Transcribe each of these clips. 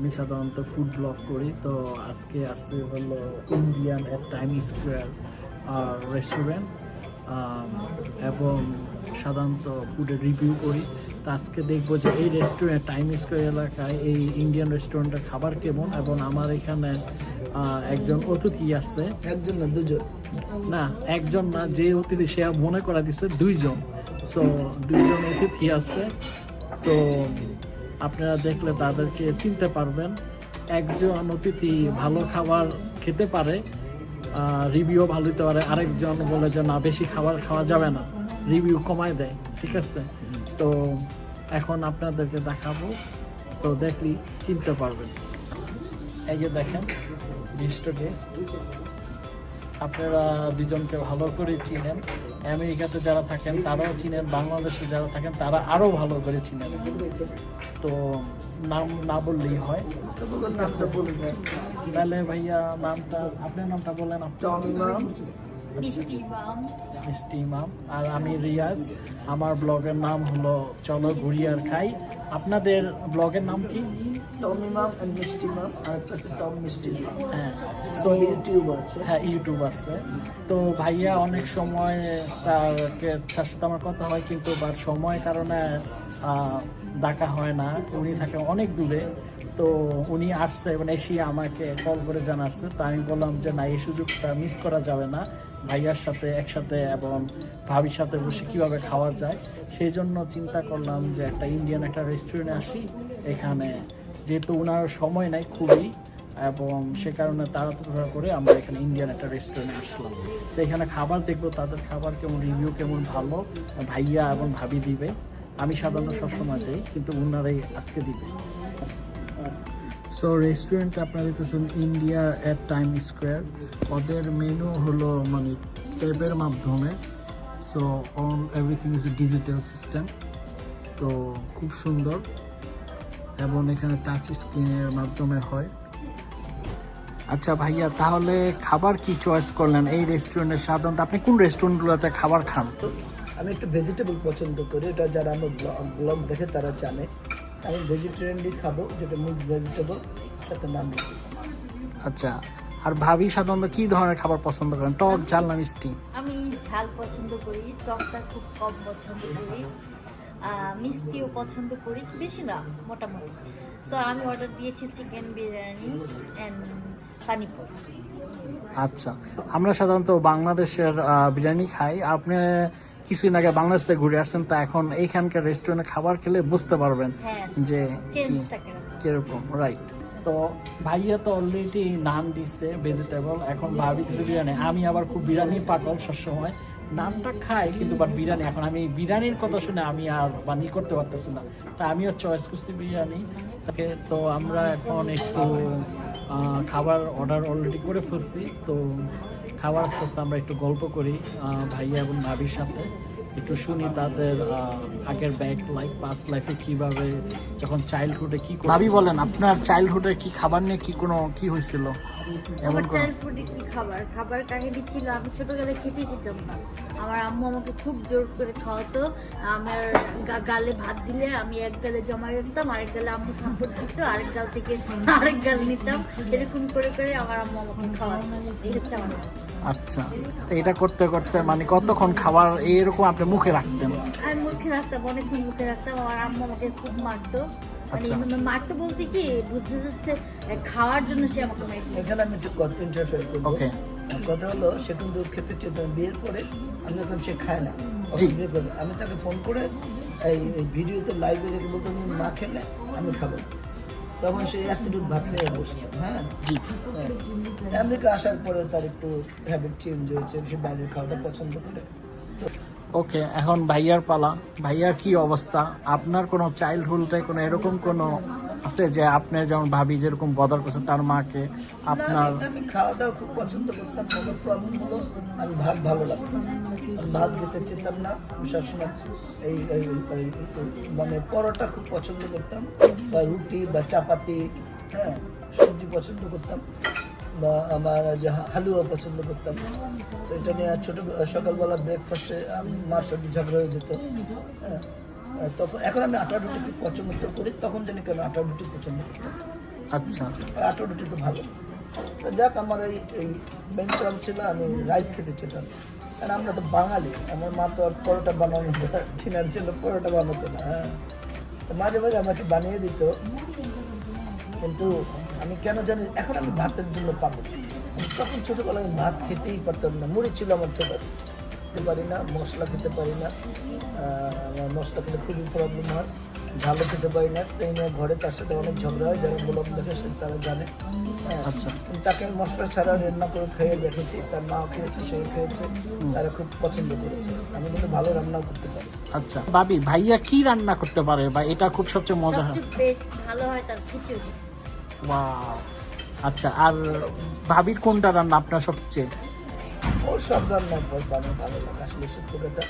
আমি সাধারণত food blog করি। তো আজকে আসছে হলো Indian at time square restaurant এবং সাধারণত ফুডের রিভিউ করি। তো আজকে দেখব যে এই রেস্টুরেন্ট টাইম স্কোয়ার এলাকায় এই ইন্ডিয়ান রেস্টুরেন্টের খাবার কেমন? এবং আমার এখানে একজন অতিথি আসছে একজন না দুজন? না একজন না যে অতিথি সে মনে করা দিচ্ছে দুইজন। তো দুইজন অতিথি আছে। তো আপনারা দেখলে তাদেরকে চিনতে পারবেন। একজন অতিথি ভালো খাবার খেতে পারে রিভিউ ভালো দিতে পারে। আরেকজন বলে যে, না, বেশি খাবার খাওয়া যাবে না। রিভিউ কমায় দেয়, ঠিক আছে? তো এখন আপনাদেরকে দেখাবো। তো দেখলি চিনতে পারবেন। এই যে দেখেন দৃশ্যকে আপনারা দুজনকে ভালো করে চিনেন। আমেরিকাতে যারা থাকেন তারাও চিনেন। বাংলাদেশে যারা থাকেন তারা আরও ভালো করে চিনেন। তো নাম না বললেই হয়। তাহলে ভাইয়া নামটা আপনার নামটা বলেন আপনার চন্দন মিষ্টি বাম আর আমি রিয়াজ আমার ব্লগের নাম হলো চলো ঘুরি আর খাই। আপনাদের ব্লগের নাম কি? টম ইমাম এন্ড মিষ্টি ইমাম আর আছে টম মিষ্টি ইমাম হ্যাঁ তো ইউটিউব আছে। হ্যাঁ ইউটিউব আছে। তো ভাইয়া অনেক সময় তারকে তার সাথে আমার কথা হয় কিন্তু বাট সময় কারণে ডাকা হয় না, উনি থাকে অনেক দূরে। তো উনি আসছে এবং এসে আমাকে কল করে জানাচ্ছে। তো আমি বললাম যে, না, এই সুযোগটা মিস করা যাবে না। ভাইয়ার সাথে, একসাথে এবং ভাবির সাথে বসে কীভাবে খাওয়া যায়? সেই জন্য চিন্তা করলাম যে, একটা ইন্ডিয়ান একটা রেস্টুরেন্টে আসি। এখানে যেহেতু ওনার সময় নাই খুবই, এবং সে কারণে তাড়াতাড়ি করে আমরা এখানে ইন্ডিয়ান একটা রেস্টুরেন্টে আসলাম। তো এখানে খাবার দেখব, তাদের খাবার কেমন রিভিউ কেমন ভালো, ভাইয়া এবং ভাবি দিবে। আমি সাধারণত সবসময় দিই কিন্তু ওনারাই আজকে দিবে। সো রেস্টুরেন্ট আপনারা দেখতেছেন ইন্ডিয়া অ্যাট টাইম স্কোয়ার ওদের মেনু হলো মানে ট্যাবের মাধ্যমে। So on everything is digital system তো খুব সুন্দর। এবং এখানে টাচ স্ক্রিনের মাধ্যমে হয়। আচ্ছা ভাইয়া, তাহলে খাবার কি চয়েস করলেন এই রেস্টুরেন্টে সাধারণত আপনি কোন রেস্টুরেন্টগুলোতে খাবার খান? আমি একটু ভেজিটেবল পছন্দ করি এটা যারা আমার ব্লগ দেখে তারা জানে। আমি ভেজিটেরিয়ানই খাব যেটা মিক্স ভেজিটেবল সাথে নাম আচ্ছা আর ভাবি সাধারণত কি ধরনের খাবার পছন্দ করেন? টক ঝাল না মিষ্টি? আমি ঝাল পছন্দ করি টকটা খুব কম পছন্দ করি। মিষ্টিও পছন্দ করি বেশি না মোটামুটি। তো আমি অর্ডার দিয়েছি চিকেন বিরিয়ানি অ্যান্ড পানিপুর। আচ্ছা আমরা সাধারণত বাংলাদেশের বিরিয়ানি খাই। আপনি কিছুদিন আগে বাংলাদেশ থেকে ঘুরে আসছেন তা এখন এইখানকার রেস্টুরেন্টে খাবার খেলে বুঝতে পারবেন হ্যাঁ যে কি কীরকম। রাইট তো ভাইয়া তো অলরেডি নান দিচ্ছে ভেজিটেবল এখন ভাবি কিছু বিরিয়ানি। আমি আবার খুব বিরিয়ানি পাগল সবসময়। নানটা খাই কিন্তু বাট বিরিয়ানি এখন আমি বিরিয়ানির কথা শুনে আমি আর বানি করতে পারতেছি না। তা আমিও চয়েস করছি বিরিয়ানি। তাকে তো আমরা এখন একটু খাবার অর্ডার অলরেডি করে ফেলছি। তো খাবার আস্তে আস্তে আমরা একটু গল্প করি ভাইয়া এবং ভাবির সাথে। একটু শুনি তাদের আগের ব্যাক লাইফ পাস্ট লাইফে কীভাবে যখন চাইল্ডহুডে কি ভাবি বলেন আপনার চাইল্ডহুডে কি খাবার নিয়ে কি কোনো কি হয়েছিল? আমার কোনো? চাইল্ড কি খাবার? খাবার কাহিনী ছিল আমি ছোটবেলায় খেতে যেতাম না। আমার আম্মু আমাকে খুব জোর করে খাওয়াতো। আমার গালে ভাত দিলে আমি এক গালে জমা রাখতাম আরেক গালে আম্মু থাপ্পড় দিত আরেক গাল থেকে আরেক গাল নিতাম। এরকম করে করে আমার আম্মু আমাকে খাওয়াতো। এই হচ্ছে আমার। আচ্ছা তো এটা করতে করতে মানে কতক্ষণ খাবার এরকম আপনি মুখে রাখতেন? আমি মুখে রাখতাম অনেকক্ষণ মুখে রাখতাম। আমার আম্মু আমাকে খুব মারতো। মানে আচ্ছা। মানে মারতো বলতে কি বুঝতে যাচ্ছে খাওয়ার জন্য সে আমাকে মারতো। এখানে আমি একটু কথা ইন্টারফেয়ার করব। ওকে কথা হলো সে কিন্তু খেতে চেত বিয়ের পরে আমি দেখলাম সে খায় না। আমি তাকে ফোন করে এই এই ভিডিওতে লাইভে রেখে বলতাম না খেলে আমি খাব। না।" তখন সে এক দুধ ভাত নিয়ে বসল হ্যাঁ? জি। আমেরিকা আসার পরে তার একটু হ্যাবিট চেঞ্জ হয়েছে সে বাইরের খাওয়াটা পছন্দ করে। ওকে এখন ভাইয়ার পালা। ভাইয়ার কি অবস্থা? আপনার কোনো চাইল্ডহুডে কোনো এরকম কোনো আছে যে আপনি যেমন ভাবি যেরকম বদল করছে তার মাকে আপনার আমি- খাওয়া দাওয়া খুব পছন্দ করতাম প্রবলেম হলো, আমি ভাত ভালো লাগতো ভাত খেতে চেতাম না, আমি সবসময় এই মানে পরোটা খুব পছন্দ করতাম, বা রুটি, বা চাপাতি হ্যাঁ সবজি পছন্দ করতাম, বা আমার যে হালুয়া পছন্দ করতাম। তো এটা নিয়ে ছোট, সকালবেলা ব্রেকফাস্টে আমি মার সাথে ঝগড়া হয়ে যেত হ্যাঁ। তখন এখন আমি আটা রুটি খুব পছন্দ করি তখন জানি কেন আটা রুটি পছন্দ করতাম আচ্ছা। আটো রুটি তো ভালো। যাক আমার এই এই মেন প্রবলেম ছিল আমি রাইস খেতে চেতাম কারণ আমরা তো বাঙালি আমার মা তো আর পরোটা বানানো ডিনার জন্য পরোটা বানাতো না হ্যাঁ। মাঝে মাঝে আমাকে বানিয়ে দিত কিন্তু আমি কেন জানি এখন আমি ভাতের জন্য পাবো তখন ছোটোবেলায় ভাত খেতেই পারতাম না মুড়ি ছিল আমার ফেভারিট খেতে পারি না মশলা খেতে পারি না আমার মশলা খেলে খুবই প্রবলেম হয় ঝালও খেতে পারি না তো এই নিয়ে ঘরে তার সাথে অনেক ঝগড়া হয় যারা ব্লগ দেখে সে তারা জানে হ্যাঁ। আচ্ছা। তাকে আমি মশলা ছাড়া রান্না করে খেয়ে দেখেছি তার মাও খেয়েছে সেও খেয়েছে তারা খুব পছন্দ করেছে আমি কিন্তু ভালো রান্নাও করতে পারি আচ্ছা ভাবি ভাইয়া কি রান্না করতে পারে বা এটা খুব সবচেয়ে মজা হয় ভালো হয় তার খিচুড়ি. আচ্ছা আর ভাবির কোনটা রান্না আপনার সবচেয়ে ওর সব রান্না করে আমার ভালো লাগে। আসলে সত্য কথা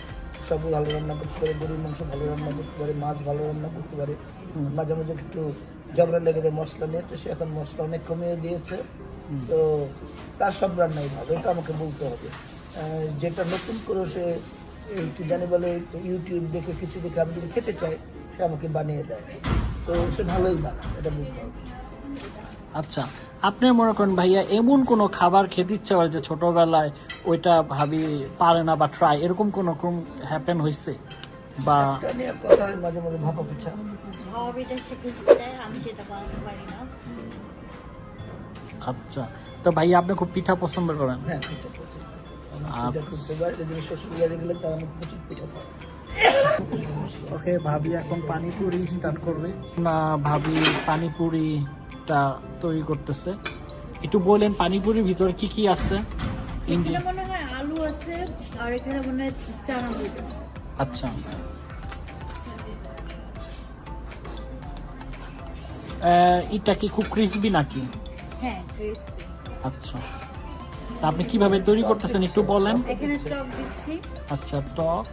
সবই ভালো রান্না করতে পারে গরুর মাংস ভালো রান্না করতে পারে মাছ ভালো রান্না করতে পারে। মাঝে মাঝে একটু ঝগড়া লেগে যায় মশলা নিয়ে তো সে এখন মশলা অনেক কমিয়ে দিয়েছে। তো তার সব রান্নাই ভালো এটা আমাকে বলতে হবে। যেটা নতুন করে সে কি জানি বলে ইউটিউব দেখে কিছু দেখে আমি যদি খেতে চাই সে আমাকে বানিয়ে দেয়। তো সে ভালোই বানায় এটা বলতে হবে। আচ্ছা আপনি মনে করেন ভাইয়া এমন কোনো খাবার খেতে ইচ্ছা করে যে ছোটবেলায় ওইটা ভাবি পারে না বা ট্রাই এরকম কোনো রকম হ্যাপেন হয়েছে? বা কথা মাঝে মাঝে ভাপা পিঠা। ভাবিটা শিখেতে চাই আমি সেটা বানাতে পারি না। আচ্ছা তো ভাইয়া আপনি খুব পিঠা পছন্দ করেন? হ্যাঁ পিঠা পছন্দ আমার আচ্ছা। ওকে ভাবি এখন পানিপুরি স্টার্ট করবে। না ভাবি পানিপুরিটা তৈরি করতেছে। একটু বলেন পানিপুরির ভিতরে কি কি আছে? মনে হয় আলু আছে আর এখানে মনে হয় চানা আচ্ছা। আহ, এটা কি খুব ক্রিসপি নাকি? হ্যাঁ ক্রিসপি আচ্ছা। তা আপনি কীভাবে তৈরি করতেছেন একটু বলেন। এখানে স্টক দিচ্ছি। আচ্ছা টক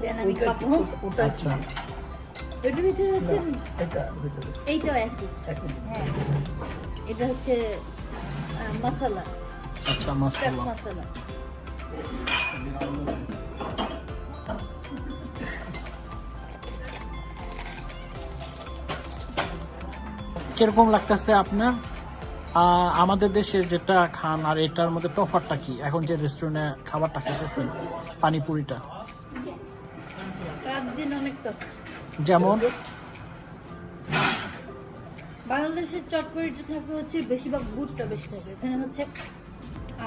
দেন আমি? আচ্ছা। এটার ভিতরে হচ্ছে এটা ভিতরে। এইটাও একই। একই। হ্যাঁ এটা হচ্ছে মশলা। আচ্ছা মশলা। মশলা। কীরকম লাগতেছে আপনার? আহ, আমাদের দেশে যেটা খান আর এটার মধ্যে তফাৎটা কি? এখন যে রেস্টুরেন্টে খাবারটা খেতেছেন পানিপুরিটা। দিন অনেক যেমন? বাংলাদেশের চটপটিটা থাকে হচ্ছে বেশিরভাগ বুটটা বেশি থাকে। এখানে হচ্ছে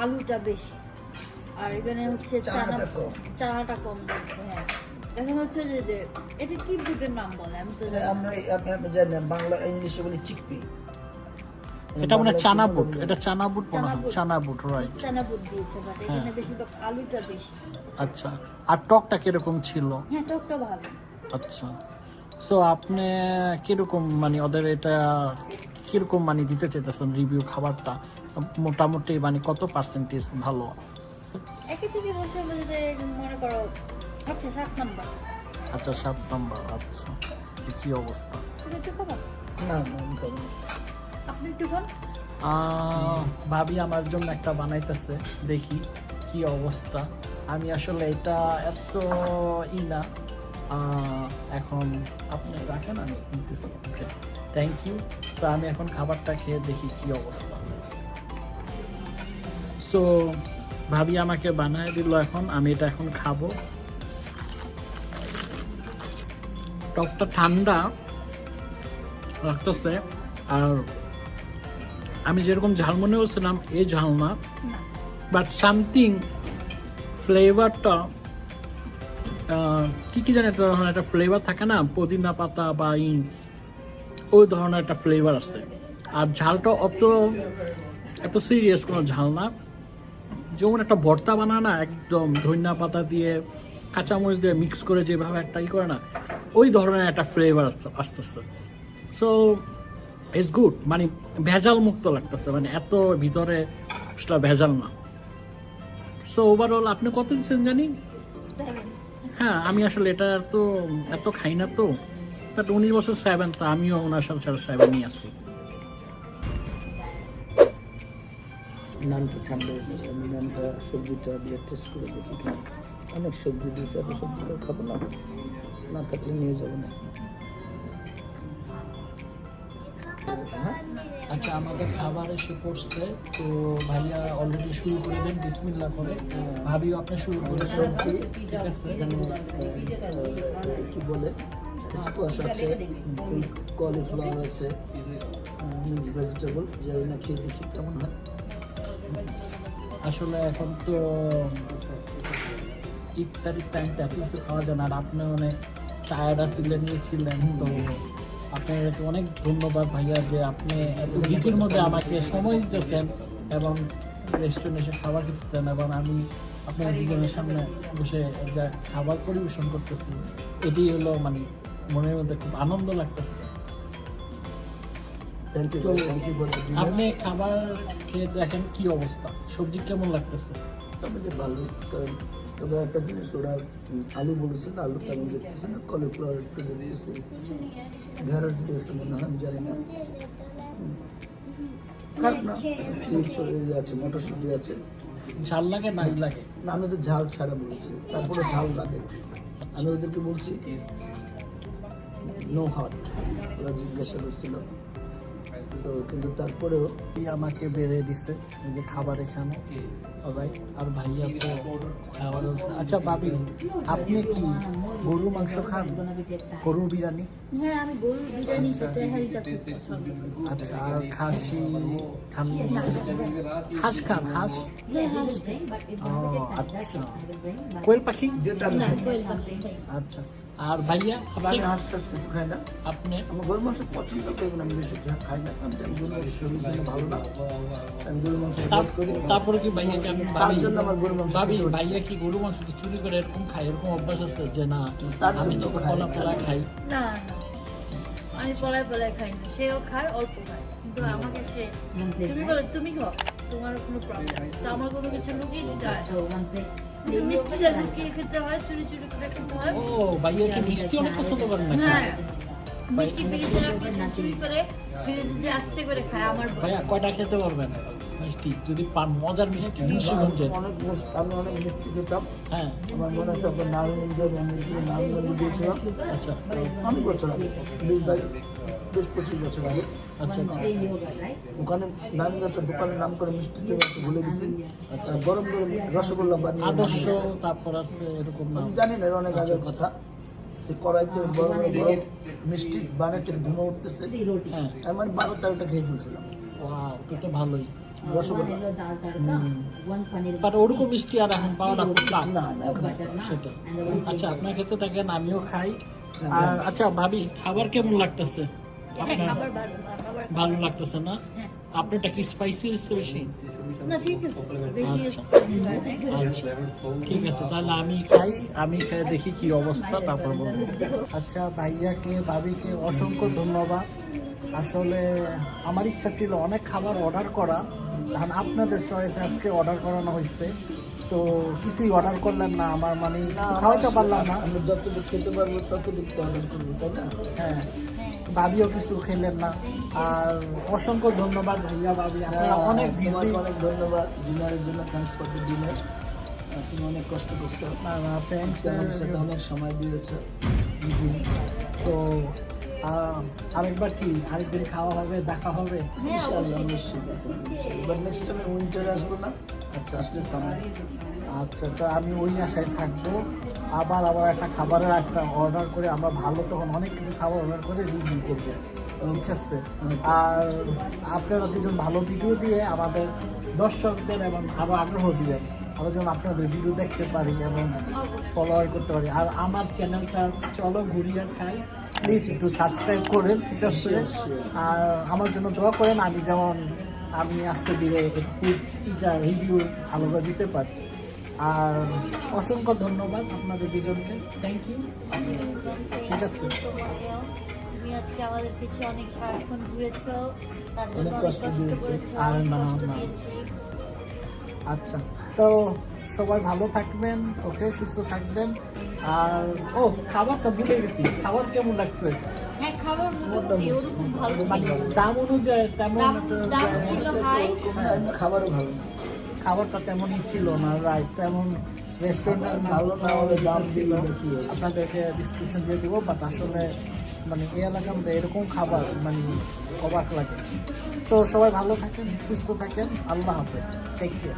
আলুটা বেশি। আর এখানে হচ্ছে চানা চানাটা কম। দিচ্ছে হ্যাঁ। এখন হচ্ছে যে যে এটা কি বুটের নাম বলে? আমি তো এটা জানি না। আমরা আপনি আপনি বাংলা ইংলিশে বলি চিকপি। এটা মানে চানা বুট। এটা চানা বুট মনে হয়। চানা বুট। চানা রাইট চানা বুট দিয়েছে বাট হ্যাঁ। এখানে বেশিরভাগ আলুটা বেশি। আচ্ছা। আর টকটা কীরকম ছিল? হ্যাঁ টকটা ভালো। আচ্ছা। সো আপনি কীরকম মানে ওদের এটা কীরকম মানে দিতে চাইতেছেন রিভিউ খাবারটা? মোটামুটি মানে কত পার্সেন্টেজ ভালো? একে থেকে বসে যদি মনে করো আচ্ছা সাত নাম্বার। আচ্ছা সাত নম্বর আচ্ছা। কি অবস্থা? তুমি একটু খাবার না না আমি খাব আপনি একটু খান। আহ, ভাবি আমার জন্য একটা বানাইতেছে দেখি কি অবস্থা। আমি আসলে এটা এত ই না। এখন আপনি রাখেন আমি ওকে থ্যাংক ইউ তো আমি এখন খাবারটা খেয়ে দেখি কি অবস্থা। সো ভাবি আমাকে বানায় দিল এখন আমি এটা এখন খাব। টকটা ঠান্ডা লাগতেছে আর আমি যেরকম ঝাল মনে করছিলাম এই ঝাল না। না। বাট সামথিং ফ্লেভারটা কি কি জানি একটা ধরনের একটা ফ্লেভার থাকে না? পুদিনা পাতা বা ওই ধরনের একটা ফ্লেভার আসছে। আর ঝালটা অত, এত সিরিয়াস কোনো ঝাল না। যেমন একটা ভর্তা বানা না, একদম ধনিয়া পাতা দিয়ে, কাঁচামরিচ দিয়ে মিক্স করে যেভাবে একটা ই করে না, ওই ধরনের একটা ফ্লেভার আসতেছে। সো ইটস গুড মানে ভেজাল মুক্ত লাগতেছে মানে এত ভিতরে সেটা ভেজাল না। সো ওভারঅল আপনি কত দিচ্ছেন জানি? হ্যাঁ আমি আসলে এটা তো এত খাই না তো। বাট উনিশ বছর সেভেন তো আমিও ওনার সাথে সাথে সেভেনই আছি। নানটা ঠান্ডা হয়ে যাবে আমি নানটা সবজিটা দিয়ে টেস্ট করে দেখি অনেক সবজি দিয়েছে, এত সবজি তো খাব না। না থাকলে নিয়ে যাব না। হ্যাঁ? আচ্ছা আমাদের খাবার এসে পড়ছে। তো ভাইয়া অলরেডি শুরু করে দেন বিসমিল্লা করে। ভাবিও আপনি শুরু করে দেন। সবজি। ঠিক আছে? কি বলে? স্কোয়াশ আছে কলিফ্লাওয়ার আছে মিক্স ভেজিটেবল যাই না খেয়ে দেখি কেমন হয়। আসলে এখন তো ইফতারির টাইমটা কিছু খাওয়া যায় না। আর আপনি অনেক টায়ার্ড আছিলেন নিয়েছিলেন তো আপনাকে অনেক ধন্যবাদ ভাইয়া যে আপনি এত বিচির মধ্যে আমাকে সময় দিতেছেন এবং রেস্টুরেন্টে এসে খাবার খেতেছেন এবং আমি আপনার দুজনের সামনে বসে যা খাবার পরিবেশন করতেছি এটি হলো মানে মনের মধ্যে খুব আনন্দ লাগতেছে। আপনি খাবার খেয়ে দেখেন কি অবস্থা সবজি কেমন লাগতেছে? ভালো তবে একটা জিনিস ওরা আলু বলেছে না আলু তেমন দেখতেছে না কলিফ্লাওয়ার একটু দেখতেছে। ঢেঁড়স দিয়েছে মনে হয় আমি জানি না। খারাপ না এই আছে মটরশুঁটি আছে। ঝাল লাগে নাই লাগে। না আমি তো ঝাল ছাড়া বলেছি তারপরে ঝাল লাগে। আমি ওদেরকে বলছি নো হট ওরা জিজ্ঞাসা করছিল তো কিন্তু তারপরেও এই আমাকে বেড়ে দিছে যে খাবার এখানে। অলরাইট আর ভাইয়া তো খাবার আচ্ছা ভাবি আপনি কি গরুর মাংস খান? গরুর বিরিয়ানি? হ্যাঁ আমি গরুর বিরিয়ানি খেতে হারিটা খুব পছন্দ আচ্ছা আর খাসি খান? হাঁস খান হাঁস আচ্ছা। কোয়েল পাখি। আচ্ছা। আর ভাইয়া আমি আপনি হাঁস টাস কিছু খাই না? আপনি আমার গরু মাংস পছন্দ করি না আমি বেশি খাই না কারণ আমি গরু মাংস শরীরের জন্য ভালো না। আমি গরু মাংস তার- করি। তারপরে কি ভাইয়া কি আমি তার জন্য আমার গরু মাংস ভাবি ভাইয়া কি গরু মাংস কি চুরি করে এরকম খাই এরকম অভ্যাস আছে যে না আমি তো। কলা পোলা খাই। না আমি পলায় পলায় খাই না। সেও খায় অল্প খায়। কিন্তু আমাকে সে তুমি বলে তুমি খাও তোমার কোনো প্রবলেম তো আমার কোনো কিছু লুকিয়ে দিতে না। লুকিয়ে খেতে হয়? চুরি চুরি করে খেতে হয়? ও ভাইয়া কি মিষ্টি অনেক পছন্দ করেন নাকি? হ্যাঁ। মিষ্টি ফ্রিজে রাখলে চুরি করে ফ্রিজে আস্তে করে খায় আমার ভাইয়া কয়টা খেতে পারবেন? মিষ্টি যদি পান মজার মিষ্টি মুন্সিগঞ্জের অনেক মিষ্টি আমি অনেক মিষ্টি খেতাম। হ্যাঁ। আমার মনে আছে আপনার নারায়ণগঞ্জের অনেকগুলো নারায়ণগঞ্জে গিয়েছিলাম আচ্ছা। অনেক বছর আগে বিশ পঁচিশ বছর আগে। আচ্ছা আচ্ছা। ওখানে নারায়ণগঞ্জের দোকানের নাম করে মিষ্টি দিয়ে একটু ভুলে গেছি আচ্ছা গরম গরম রসগোল্লা বানিয়ে আদর্শ তারপর আছে এরকম আমি জানি না অনেক আগের কথা। কড়াইতে বড় বড় গরম মিষ্টি বানাইতে ধুমে উঠতেছে। হ্যাঁ আমি মানে বারো তেরোটা খেয়ে ফেলছিলাম। তো ভালোই। ওরকম মিষ্টি আর এখন না সেটা আচ্ছা আপনার ক্ষেত্রে আমিও খাই। আর আচ্ছা ভাবি খাবার কেমন লাগতেছে? হ্যাঁ ভালো ভালো লাগতেছে না? হ্যাঁ। আপনারটা কি স্পাইসি হচ্ছে বেশি? ঠিক আছে। আচ্ছা। হয়। আচ্ছা। ঠিক আছে তাহলে আমি খাই আমি খেয়ে দেখি কি অবস্থা তারপর বলব। আচ্ছা ভাইয়াকে ভাবিকে অসংখ্য ধন্যবাদ। আসলে আমার ইচ্ছা ছিল অনেক খাবার অর্ডার করা এখন আপনাদের চয়েস আজকে অর্ডার করানো হয়েছে। তো কিছুই অর্ডার করলেন না আমার মানে খাওয়াতে পারলাম না। আমি যতটুকু খেতে পারব ততটুকু অর্ডার করব তাই না? হ্যাঁ। ভাবিও কিছু খেলেন না। আর অসংখ্য ধন্যবাদ ভাইয়া ভাবি আপনারা অনেক বিজি হ্যাঁ, অনেক ধন্যবাদ। ডিনারের জন্য থ্যাংকস ফর দ্য ডিনার তুমি অনেক কষ্ট করছ। থ্যাংকস আমাদের সাথে অনেক সময় দিয়েছ। জি তো আরেকবার কি আরেকদিন খাওয়া হবে দেখা হবে? হ্যাঁ ইনশাআল্লাহ অবশ্যই। নিশ্চয়ই এবার নেক্সট টাইম উইন্টারে আসব না। আচ্ছা আসলে সামার আচ্ছা তো আমি ওই আশায় থাকব। আবার আবার একটা খাবারের একটা অর্ডার করে আমরা ভালো তখন অনেক কিছু খাবার অর্ডার করে রিভিউ করব। ঠিক আছে? আর আপনারা দুজন ভালো ভিডিও দিয়ে আমাদের দর্শকদের এবং আরও আগ্রহ দিবেন আরও যেন আপনাদের ভিডিও দেখতে পারি এবং ফলোয়ার করতে পারি। আর আমার চ্যানেলটা চলো ঘুরিয়ে খাই। প্লিজ একটু সাবস্ক্রাইব করেন ঠিক আছে? আর আমার জন্য দোয়া করেন আমি যেমন আমি আস্তে ধীরে ফুড রিভিউ ভালোভাবে দিতে পারি। আর অসংখ্য ধন্যবাদ আপনাদের দুজনকে। থ্যাংক ইউ ঠিক আছে। তুমি আজকে আমাদের পিছে অনেক সারাক্ষণ ঘুরেছো অনেক অনেক কষ্ট কষ্ট দিয়েছি। আর না, কষ্ট না। দিয়েছি। আচ্ছা তো সবাই ভালো থাকবেন ওকে সুস্থ থাকবেন। আর ও খাবারটা ভুলে গেছি। খাবার কেমন লাগছে? হ্যাঁ খাবার মোটামুটি ওরকম ভালো মানে ছিল। দাম অনুযায়ী তেমন দাম- ছিল হাই। খাবারও ভালো খাবারটা তেমনই ছিল না রাইট তেমন রেস্টুরেন্টের ভালো না হলে দাম ছিল। আপনাদেরকে ডিসক্রিপশন দিয়ে দেবো বাট আসলে মানে এই এলাকার মধ্যে এরকম খাবার মানে অবাক লাগে। তো সবাই ভালো থাকেন, সুস্থ থাকেন, আল্লাহ হাফেজ। Take care